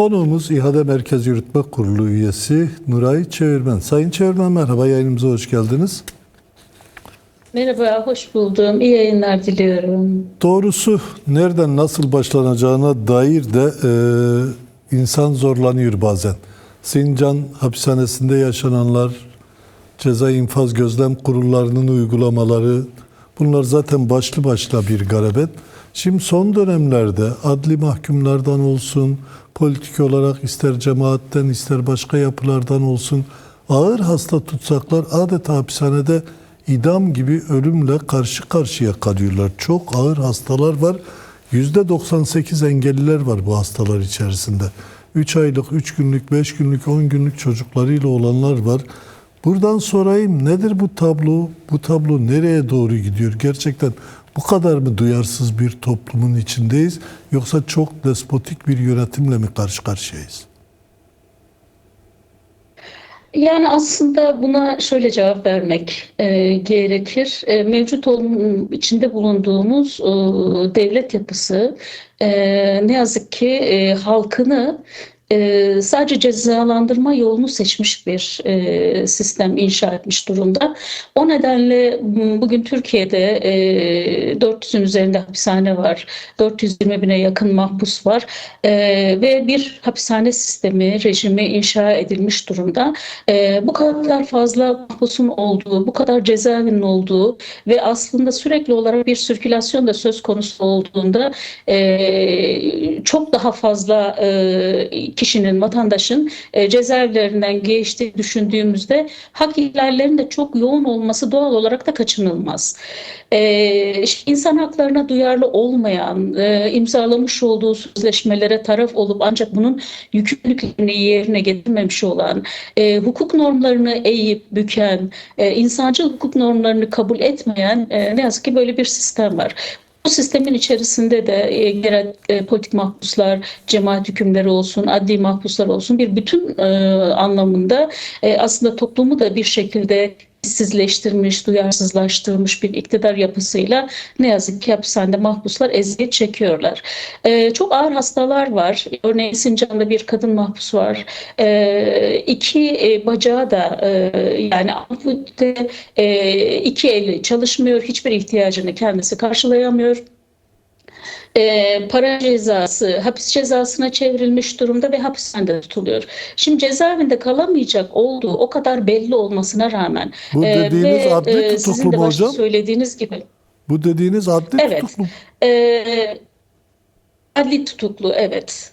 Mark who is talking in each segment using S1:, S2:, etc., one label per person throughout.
S1: Konuğumuz İHA'da Merkez Yürütme Kurulu üyesi Nuray Çevirmen. Sayın Çevirmen merhaba yayınımıza hoş geldiniz.
S2: Merhaba, hoş buldum. İyi yayınlar diliyorum.
S1: Doğrusu nereden nasıl başlanacağına dair de e, insan zorlanıyor bazen. Sincan hapishanesinde yaşananlar, ceza infaz gözlem kurullarının uygulamaları bunlar zaten başlı başına bir garabet. Şimdi son dönemlerde adli mahkumlardan olsun, politik olarak ister cemaatten ister başka yapılardan olsun ağır hasta tutsaklar adeta hapishanede idam gibi ölümle karşı karşıya kalıyorlar. Çok ağır hastalar var. %98 engelliler var bu hastalar içerisinde. 3 aylık, 3 günlük, 5 günlük, 10 günlük çocuklarıyla olanlar var. Buradan sorayım nedir bu tablo? Bu tablo nereye doğru gidiyor? Gerçekten bu kadar mı duyarsız bir toplumun içindeyiz? Yoksa çok despotik bir yönetimle mi karşı karşıyayız?
S2: Yani aslında buna şöyle cevap vermek e, gerekir. E, mevcut olum, içinde bulunduğumuz e, devlet yapısı e, ne yazık ki e, halkını e, sadece cezalandırma yolunu seçmiş bir e, sistem inşa etmiş durumda. O nedenle bugün Türkiye'de e, 400'ün üzerinde hapishane var. 420 bine yakın mahpus var. E, ve bir hapishane sistemi, rejimi inşa edilmiş durumda. E, bu kadar fazla mahpusun olduğu, bu kadar cezaevinin olduğu ve aslında sürekli olarak bir sirkülasyon da söz konusu olduğunda e, çok daha fazla e, kişinin, vatandaşın e, cezaevlerinden geçtiği düşündüğümüzde hak ihlallerinin de çok yoğun olması doğal olarak da kaçınılmaz. E, insan haklarına duyarlı olmayan, e, imzalamış olduğu sözleşmelere taraf olup ancak bunun yükümlülüklerini yerine getirmemiş olan, e, hukuk normlarını eğip büken, e, insancıl hukuk normlarını kabul etmeyen e, ne yazık ki böyle bir sistem var. Bu sistemin içerisinde de e, genel e, politik mahpuslar, cemaat hükümleri olsun, adli mahpuslar olsun bir bütün e, anlamında e, aslında toplumu da bir şekilde işsizleştirmiş, duyarsızlaştırmış bir iktidar yapısıyla ne yazık ki hapishanede mahpuslar eziyet çekiyorlar. Ee, çok ağır hastalar var. Örneğin Sincan'da bir kadın mahpus var. Ee, iki e, bacağı da e, yani ampute e, iki eli çalışmıyor. Hiçbir ihtiyacını kendisi karşılayamıyor e, para cezası, hapis cezasına çevrilmiş durumda ve hapishanede tutuluyor. Şimdi cezaevinde kalamayacak olduğu o kadar belli olmasına rağmen
S1: Bu
S2: e,
S1: dediğiniz
S2: ve
S1: adli
S2: e, sizin de başta
S1: hocam?
S2: söylediğiniz gibi
S1: Bu dediğiniz adli
S2: Evet.
S1: tutuklu.
S2: e, adli tutuklu evet.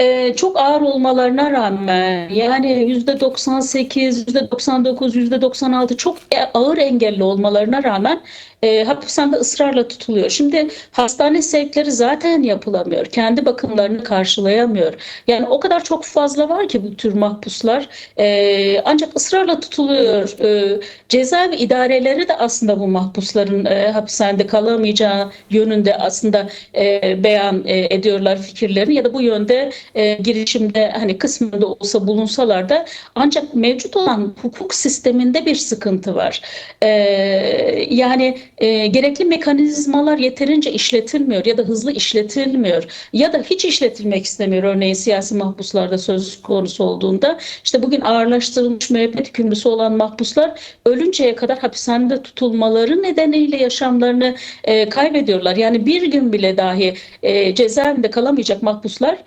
S2: Ee, çok ağır olmalarına rağmen yani yüzde 98, yüzde 99, yüzde 96 çok e, ağır engelli olmalarına rağmen e, hapishanede ısrarla tutuluyor. Şimdi hastane sevkleri zaten yapılamıyor. Kendi bakımlarını karşılayamıyor. Yani o kadar çok fazla var ki bu tür mahpuslar. E, ancak ısrarla tutuluyor. E, cezaevi idareleri de aslında bu mahpusların e, hapishanede kalamayacağı yönünde aslında e, beyan e, ediyorlar fikirlerini ya da bu yönde e, girişimde hani kısmında olsa bulunsalar da ancak mevcut olan hukuk sisteminde bir sıkıntı var. E, yani e, gerekli mekanizmalar yeterince işletilmiyor ya da hızlı işletilmiyor ya da hiç işletilmek istemiyor. Örneğin siyasi mahpuslarda söz konusu olduğunda işte bugün ağırlaştırılmış müebbet hükümlüsü olan mahpuslar ölünceye kadar hapishanede tutulmaları nedeniyle yaşamlarını e, kaybediyorlar. Yani bir gün bile dahi e, cezaevinde kalamayacak mahpuslar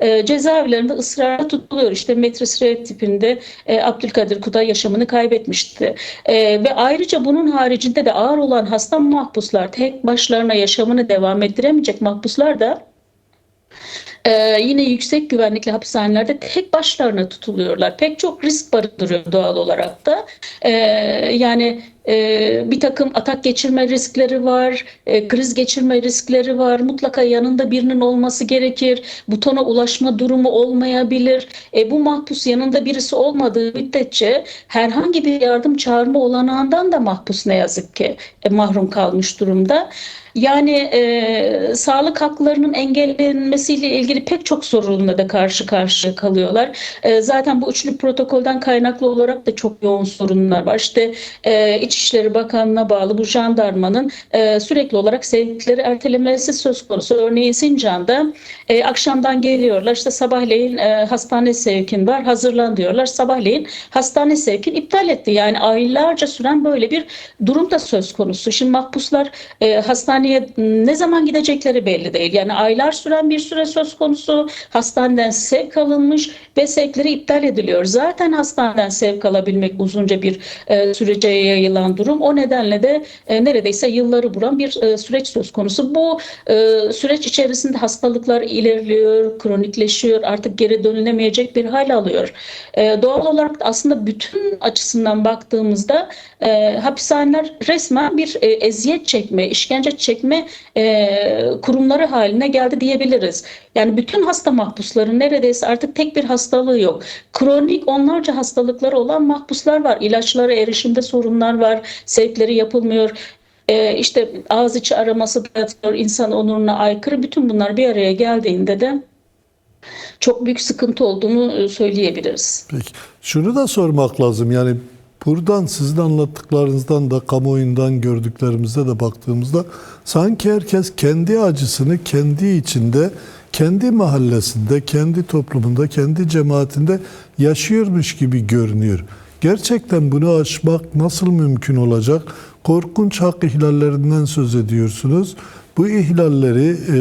S2: e, cezaevlerinde ısrarla tutuluyor. İşte Metris tipinde e, Abdülkadir Kuday yaşamını kaybetmişti. E, ve ayrıca bunun haricinde de ağır olan hasta mahpuslar, tek başlarına yaşamını devam ettiremeyecek mahpuslar da ee, yine yüksek güvenlikli hapishanelerde tek başlarına tutuluyorlar. Pek çok risk barındırıyor doğal olarak da. Ee, yani e, bir takım atak geçirme riskleri var, e, kriz geçirme riskleri var. Mutlaka yanında birinin olması gerekir. Butona ulaşma durumu olmayabilir. E, bu mahpus yanında birisi olmadığı müddetçe herhangi bir yardım çağırma olanağından da mahpus ne yazık ki e, mahrum kalmış durumda. Yani e, sağlık haklarının engellenmesiyle ilgili pek çok sorunla da karşı karşıya kalıyorlar. E, zaten bu üçlü protokolden kaynaklı olarak da çok yoğun sorunlar var. İşte e, İçişleri Bakanlığı'na bağlı bu jandarmanın e, sürekli olarak sevkleri ertelemesi söz konusu. Örneğin Sincan'da e, akşamdan geliyorlar işte sabahleyin e, hastane sevkin var hazırlan diyorlar. Sabahleyin hastane sevkin iptal etti. Yani aylarca süren böyle bir durum da söz konusu. Şimdi mahpuslar e, hastaneye ne zaman gidecekleri belli değil. Yani aylar süren bir süre söz konusu. Hastaneden sevk alınmış ve sevkleri iptal ediliyor. Zaten hastaneden sevk alabilmek uzunca bir e, sürece yayılan durum. O nedenle de e, neredeyse yılları bulan bir e, süreç söz konusu. Bu e, süreç içerisinde hastalıklar ilerliyor, kronikleşiyor, artık geri dönülemeyecek bir hal alıyor. E, doğal olarak da aslında bütün açısından baktığımızda e, hapishaneler resmen bir e, eziyet çekme, işkence çekme e, kurumları haline geldi diyebiliriz. Yani bütün hasta mahpusların neredeyse artık tek bir hastalığı yok. Kronik onlarca hastalıkları olan mahpuslar var. İlaçlara erişimde sorunlar var, sevkleri yapılmıyor. E, işte ağız içi araması da insan onuruna aykırı. Bütün bunlar bir araya geldiğinde de çok büyük sıkıntı olduğunu e, söyleyebiliriz.
S1: Peki. Şunu da sormak lazım. Yani buradan sizin anlattıklarınızdan da kamuoyundan gördüklerimize de baktığımızda sanki herkes kendi acısını kendi içinde, kendi mahallesinde, kendi toplumunda, kendi cemaatinde yaşıyormuş gibi görünüyor. Gerçekten bunu aşmak nasıl mümkün olacak? Korkunç hak ihlallerinden söz ediyorsunuz. Bu ihlalleri e,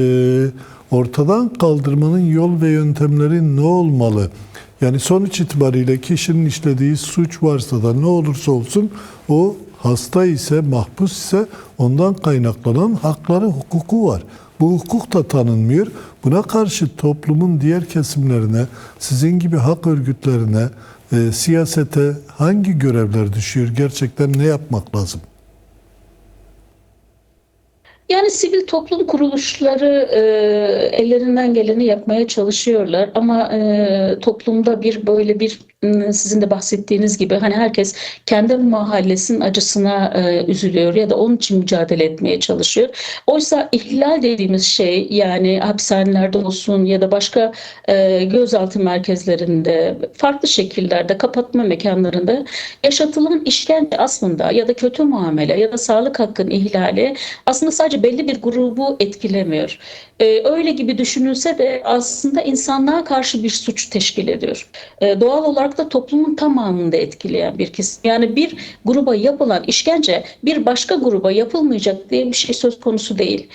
S1: ortadan kaldırmanın yol ve yöntemleri ne olmalı? Yani sonuç itibariyle kişinin işlediği suç varsa da ne olursa olsun o hasta ise, mahpus ise ondan kaynaklanan hakları, hukuku var. Bu hukuk da tanınmıyor. Buna karşı toplumun diğer kesimlerine, sizin gibi hak örgütlerine, e, siyasete hangi görevler düşüyor? Gerçekten ne yapmak lazım?
S2: Yani sivil toplum kuruluşları e, ellerinden geleni yapmaya çalışıyorlar ama e, toplumda bir böyle bir sizin de bahsettiğiniz gibi hani herkes kendi mahallesinin acısına e, üzülüyor ya da onun için mücadele etmeye çalışıyor. Oysa ihlal dediğimiz şey yani hapishanelerde olsun ya da başka e, gözaltı merkezlerinde farklı şekillerde kapatma mekanlarında yaşatılan işkence aslında ya da kötü muamele ya da sağlık hakkının ihlali aslında sadece belli bir grubu etkilemiyor. Ee, öyle gibi düşünülse de aslında insanlığa karşı bir suç teşkil ediyor. Ee, doğal olarak da toplumun tamamını da etkileyen bir kesim. Yani bir gruba yapılan işkence bir başka gruba yapılmayacak diye bir şey söz konusu değil.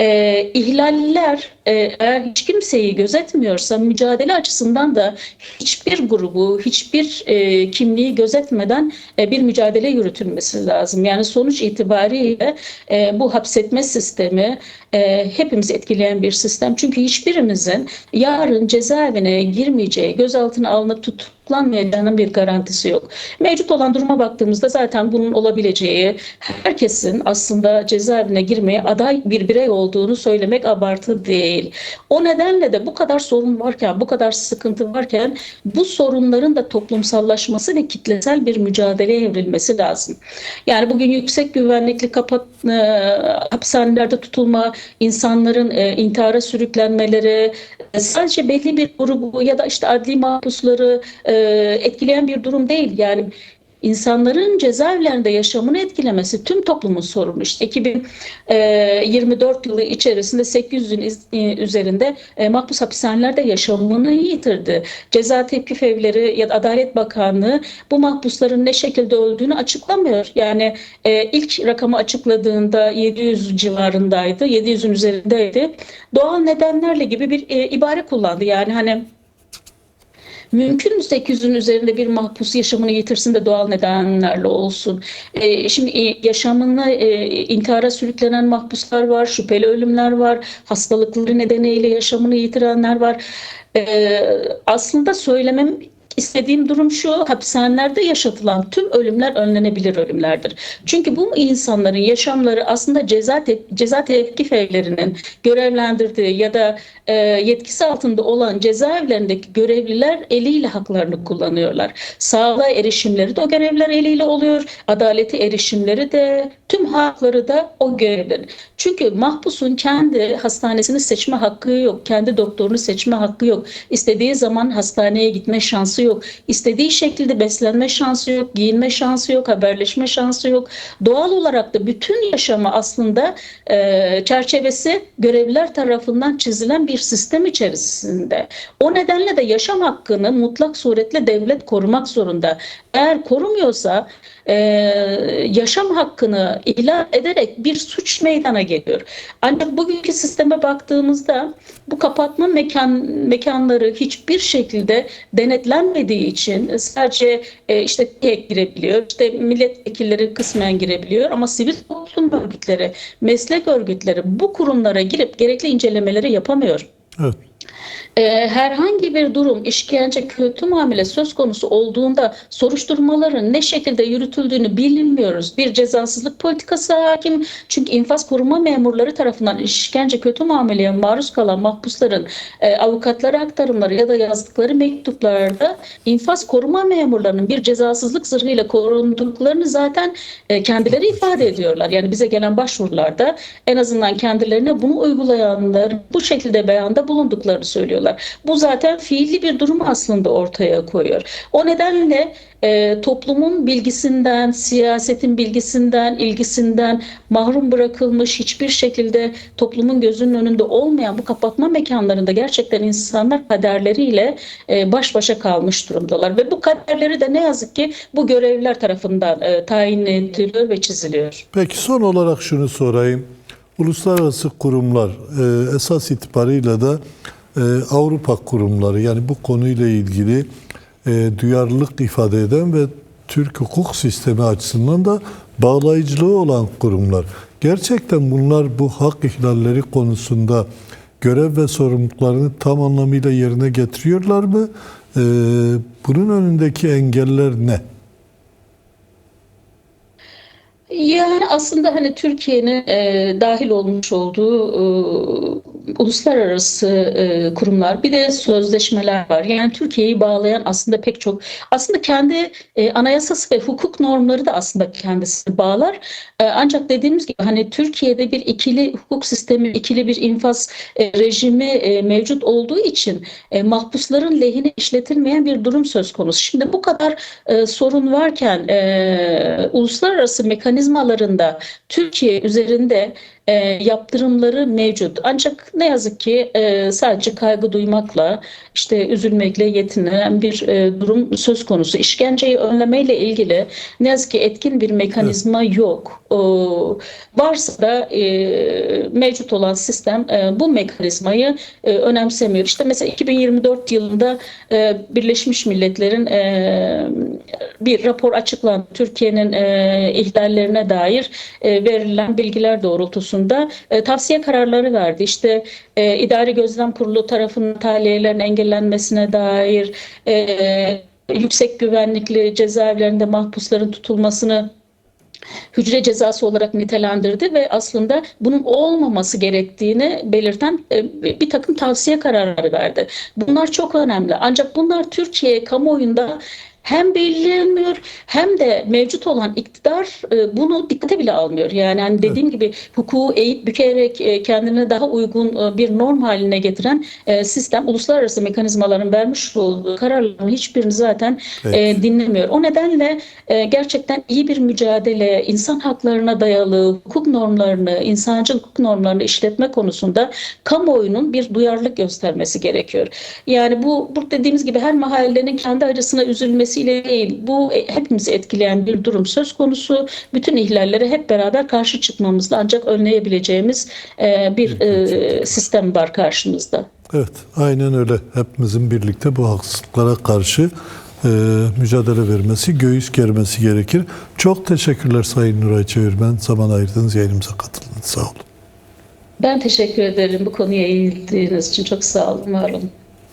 S2: Ee, ihlaller e, eğer hiç kimseyi gözetmiyorsa mücadele açısından da hiçbir grubu, hiçbir e, kimliği gözetmeden e, bir mücadele yürütülmesi lazım. Yani sonuç itibariyle e, bu hapsetme sistemi e, hepimizi etkileyen bir sistem. Çünkü hiçbirimizin yarın cezaevine girmeyeceği, gözaltına alınıp tutuklanmayacağının bir garantisi yok. Mevcut olan duruma baktığımızda zaten bunun olabileceği, herkesin aslında cezaevine girmeye aday bir birey olduğunu söylemek abartı değil. O nedenle de bu kadar sorun varken, bu kadar sıkıntı varken bu sorunların da toplumsallaşması ve kitlesel bir mücadeleye evrilmesi lazım. Yani bugün yüksek güvenlikli kapat e, hapishanelerde tutulma, insanların e, intihara sürüklenmeleri, sadece belli bir grubu ya da işte adli mahpusları e, etkileyen bir durum değil. Yani insanların cezaevlerinde yaşamını etkilemesi tüm toplumun sorunu. İşte 2024 yılı içerisinde 800'ün iz- e, üzerinde e, mahpus hapishanelerde yaşamını yitirdi. Ceza tepkif evleri ya da Adalet Bakanlığı bu mahpusların ne şekilde öldüğünü açıklamıyor. Yani e, ilk rakamı açıkladığında 700 civarındaydı, 700'ün üzerindeydi. Doğal nedenlerle gibi bir e, ibare kullandı. Yani hani Mümkün mü 800'ün üzerinde bir mahpus yaşamını yitirsin de doğal nedenlerle olsun? Ee, şimdi e, yaşamını e, intihara sürüklenen mahpuslar var, şüpheli ölümler var, hastalıkları nedeniyle yaşamını yitirenler var. Ee, aslında söylemem istediğim durum şu, hapishanelerde yaşatılan tüm ölümler önlenebilir ölümlerdir. Çünkü bu insanların yaşamları aslında ceza te- ceza tepki evlerinin görevlendirdiği ya da e, yetkisi altında olan cezaevlerindeki görevliler eliyle haklarını kullanıyorlar. Sağlığa erişimleri de o görevliler eliyle oluyor. Adalete erişimleri de tüm hakları da o görevlilerin. Çünkü mahpusun kendi hastanesini seçme hakkı yok. Kendi doktorunu seçme hakkı yok. İstediği zaman hastaneye gitme şansı yok. İstediği şekilde beslenme şansı yok. Giyinme şansı yok. Haberleşme şansı yok. Doğal olarak da bütün yaşamı aslında e, çerçevesi görevliler tarafından çizilen bir sistem içerisinde. O nedenle de yaşam hakkını mutlak suretle devlet korumak zorunda. Eğer korumuyorsa e, yaşam hakkını ilan ederek bir suç meydana geliyor. Ancak bugünkü sisteme baktığımızda bu kapatma mekan mekanları hiçbir şekilde denetlenmediği için sadece e, işte TİHK girebiliyor, işte milletvekilleri kısmen girebiliyor ama sivil toplum örgütleri, meslek örgütleri bu kurumlara girip gerekli incelemeleri yapamıyor.
S1: Evet.
S2: Ee, herhangi bir durum, işkence, kötü muamele söz konusu olduğunda soruşturmaların ne şekilde yürütüldüğünü bilinmiyoruz. Bir cezasızlık politikası hakim. Çünkü infaz koruma memurları tarafından işkence, kötü muameleye maruz kalan mahpusların e, avukatlara aktarımları ya da yazdıkları mektuplarda infaz koruma memurlarının bir cezasızlık zırhıyla korunduklarını zaten e, kendileri ifade ediyorlar. Yani bize gelen başvurularda en azından kendilerine bunu uygulayanlar bu şekilde beyanda bulunduklarını söylüyorlar. Bu zaten fiilli bir durumu aslında ortaya koyuyor. O nedenle e, toplumun bilgisinden, siyasetin bilgisinden, ilgisinden mahrum bırakılmış hiçbir şekilde toplumun gözünün önünde olmayan bu kapatma mekanlarında gerçekten insanlar kaderleriyle e, baş başa kalmış durumdalar ve bu kaderleri de ne yazık ki bu görevliler tarafından e, tayin ediliyor ve çiziliyor.
S1: Peki son olarak şunu sorayım. Uluslararası kurumlar e, esas itibarıyla da e, Avrupa kurumları yani bu konuyla ilgili e, duyarlılık ifade eden ve Türk hukuk sistemi açısından da bağlayıcılığı olan kurumlar. Gerçekten bunlar bu hak ihlalleri konusunda görev ve sorumluluklarını tam anlamıyla yerine getiriyorlar mı? E, bunun önündeki engeller ne?
S2: Yani aslında hani Türkiye'nin e, dahil olmuş olduğu e, uluslararası e, kurumlar bir de sözleşmeler var. Yani Türkiye'yi bağlayan aslında pek çok aslında kendi e, anayasası ve hukuk normları da aslında kendisini bağlar. E, ancak dediğimiz gibi hani Türkiye'de bir ikili hukuk sistemi, ikili bir infaz e, rejimi e, mevcut olduğu için e, mahpusların lehine işletilmeyen bir durum söz konusu. Şimdi bu kadar e, sorun varken e, uluslararası mekanizmalarında Türkiye üzerinde e, yaptırımları mevcut. Ancak ne yazık ki e, sadece kaygı duymakla, işte üzülmekle yetinen bir e, durum söz konusu. İşkenceyi önlemeyle ilgili ne yazık ki etkin bir mekanizma yok. O, varsa da e, mevcut olan sistem e, bu mekanizmayı e, önemsemiyor. İşte mesela 2024 yılında e, Birleşmiş Milletler'in e, bir rapor açıklandı. Türkiye'nin e, ihlallerine dair e, verilen bilgiler doğrultusunda e, tavsiye kararları verdi. İşte e, İdari Gözlem Kurulu tarafından tahliyelerin engellenmesine dair e, yüksek güvenlikli cezaevlerinde mahpusların tutulmasını hücre cezası olarak nitelendirdi ve aslında bunun olmaması gerektiğini belirten e, bir takım tavsiye kararları verdi. Bunlar çok önemli. Ancak bunlar Türkiye kamuoyunda hem belirlenmiyor hem de mevcut olan iktidar e, bunu dikkate bile almıyor. Yani hani dediğim gibi hukuku eğip bükerek e, kendine daha uygun e, bir norm haline getiren e, sistem uluslararası mekanizmaların vermiş olduğu kararların hiçbirini zaten
S1: Evet.
S2: e, dinlemiyor. O nedenle e, gerçekten iyi bir mücadele, insan haklarına dayalı hukuk normlarını, insancıl hukuk normlarını işletme konusunda kamuoyunun bir duyarlılık göstermesi gerekiyor. Yani bu, bu dediğimiz gibi her mahallenin kendi acısına değil, bu e, hepimizi etkileyen bir durum söz konusu. Bütün ihlallere hep beraber karşı çıkmamızla ancak önleyebileceğimiz e, bir e, sistem var karşımızda.
S1: Evet, aynen öyle. Hepimizin birlikte bu haksızlıklara karşı e, mücadele vermesi, göğüs germesi gerekir. Çok teşekkürler Sayın Nuray Çevirmen. Zaman ayırdınız, yayınımıza katıldınız. Sağ olun.
S2: Ben teşekkür ederim bu konuya eğildiğiniz için. Çok sağ olun, var olun.